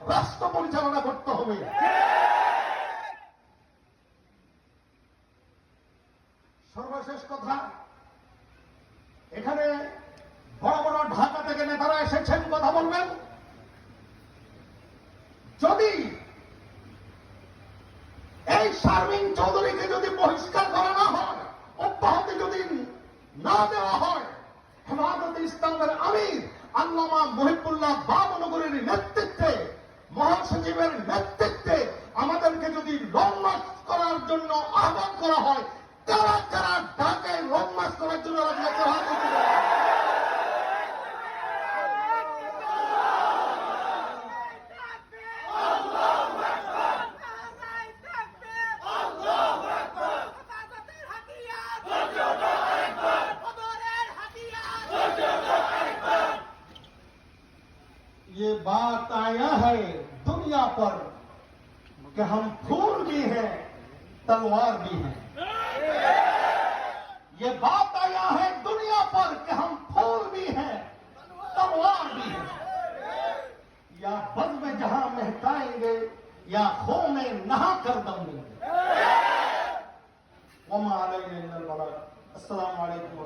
রাষ্ট্র পরিচালনা করতে হবে। সর্বশেষ কথা, এখানে বড় বড় ঢাকা থেকে নেতারা এসেছেন কথা বলবেন। যদি এই শারমিন চৌধুরীকে যদি বহিষ্কার করা না হয়, অব্যাহতি যদি না দেওয়া হয়, হেফাজত ইসলামের আমির আল্লামা মহিবুল্লাহ মহাসচিবের নেতৃত্বে আমাদেরকে যদি লং মার্চ করার জন্য আহ্বান করা হয় কারা কারা ঢাকায় লং মার্চ করার জন্য রাজি আছে? হাত উঁচু করুন। ये बात आया है दुनिया पर कि हम फूल भी हैं, तलवार भी हैं। ये बात आया है दुनिया पर कि हम फूल भी हैं, तलवार भी हैं। या बद में जहाँ महकाएँगे, या खो में नहा कर दम लेंगे वमा अलैना वालेकुम